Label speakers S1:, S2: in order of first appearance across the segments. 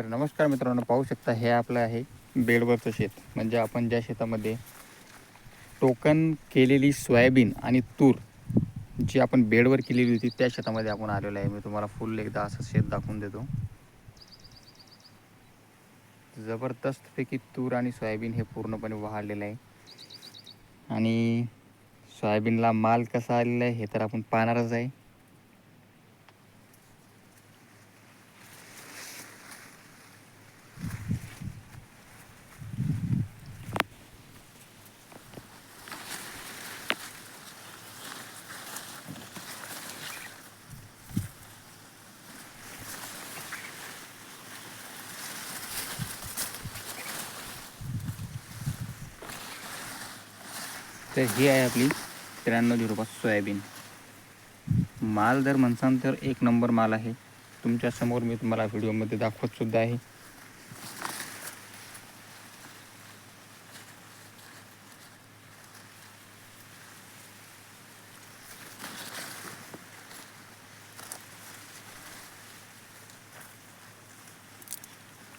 S1: तर नमस्कार मित्रांनो पाहू शकता हे आपलं आहे बेडवरचं शेत. म्हणजे आपण ज्या शेतामध्ये टोकन केलेली सोयाबीन आणि तूर जी आपण बेडवर केलेली होती त्या शेतामध्ये आपण आलेलो आहे. मी तुम्हाला फुल एकदा असं शेत दाखवून देतो. जबरदस्तपैकी तूर आणि सोयाबीन हे पूर्णपणे वाढलेलं आहे. आणि सोयाबीनला माल कसा आलेला आहे हे तर आपण पाहणारच आहे. तर ही आहे आपली त्र्याण्णव झिरो पाच सोयाबीन. माल जर म्हणसान तर एक नंबर माल आहे. तुमच्यासमोर मी तुम्हाला व्हिडिओमध्ये दाखवत सुद्धा आहे.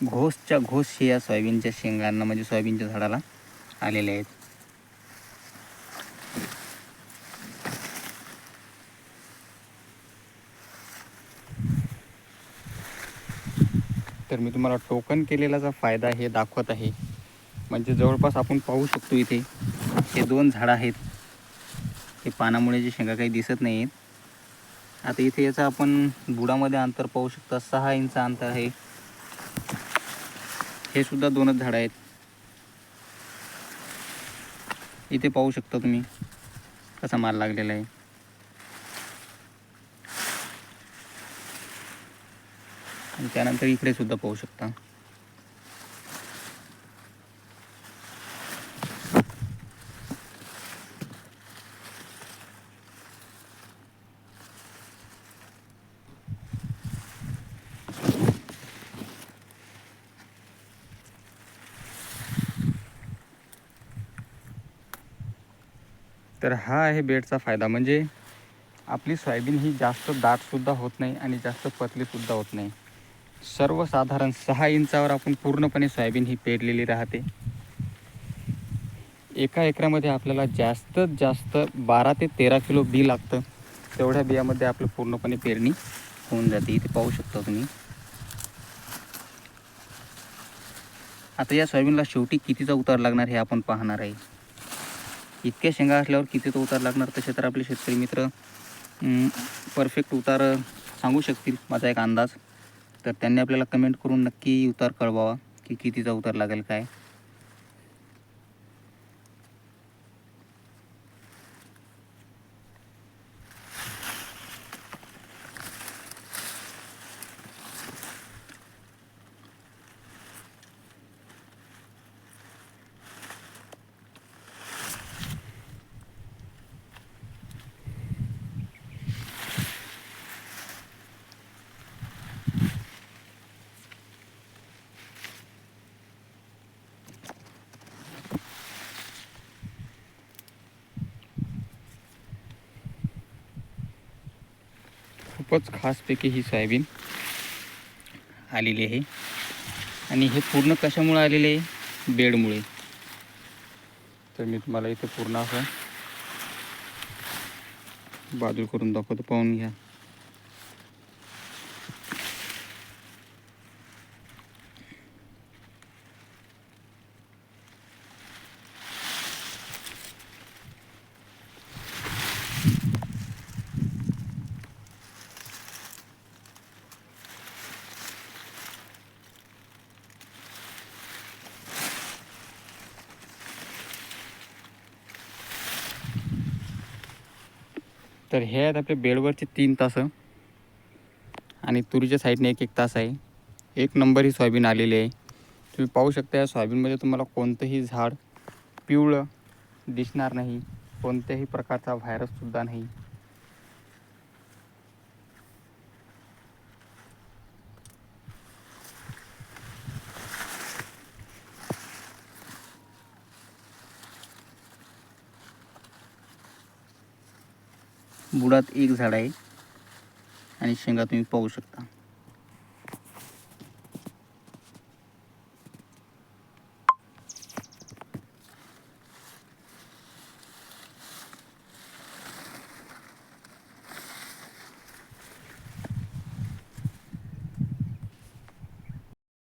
S1: घोसच्या घोस हे या सोयाबीनच्या शेंगांना म्हणजे सोयाबीनच्या झाडाला आलेले आहेत. तर मी तुम्हाला टोकन केलेलाचा फायदा हे दाखवत आहे. म्हणजे जवळपास आपण पाहू शकतो इथे हे दोन झाडं आहेत. हे पानामुळे जे शेंगा काही दिसत नाही आहेत आता इथे याचा आपण बुडामध्ये अंतर पाहू शकता सहा इंच अंतर आहे. हे सुद्धा दोनच झाडं आहेत. इथे पाहू शकता तुम्ही कसा माल लागलेला आहे. आणि त्यानंतर इकडे सुद्धा पाहू शकता. तर हा आहे बेडचा फायदा म्हणजे आपली सोयाबीन ही जास्त दाटसुद्धा होत नाही आणि जास्त पतलीसुद्धा होत नाही. सर्वसाधारण सहा इंचावर आपण पूर्णपणे सोयाबीन ही पेरलेली राहते. एका एकरामध्ये आपल्याला जास्तीत जास्त बारा ते तेरा किलो बी लागतं. तेवढ्या बियामध्ये आपलं पूर्णपणे पेरणी होऊन जाते. इथे पाहू शकता तुम्ही. आता या सोयाबीनला शेवटी कितीचा उतार लागणार हे आपण पाहणार आहे. इतक्या शेंगा असल्यावर कितीचा उतार लागणार तसे तर आपले शेतकरी मित्र परफेक्ट उतार सांगू शकतील. माझा एक अंदाज. तर त्यांनी आपल्याला कमेंट करून नक्की उतार कळवावा की कितीचा उतार लागेल काय. खूपच खासपैकी ही सोयाबीन आलेली आहे. आणि हे पूर्ण कशामुळे आलेले आहे? बेडमुळे. तर मी तुम्हाला इथे पूर्ण असं बाजू करून दाखवतो. पाहून घ्या. तर हे आहेत आपले बेडवरचे तीन तास. आणि तुरीच्या साईडने एक एक तास आहे. एक नंबर ही सोयाबीन आलेली आहे. तुम्ही पाहू शकता या सोयाबीनमध्ये तुम्हाला कोणतंही झाड पिवळं दिसणार नाही. कोणत्याही प्रकारचा व्हायरससुद्धा नाही. बुडात एक झाड आहे आणि शेंगा तुम्ही पाहू शकता.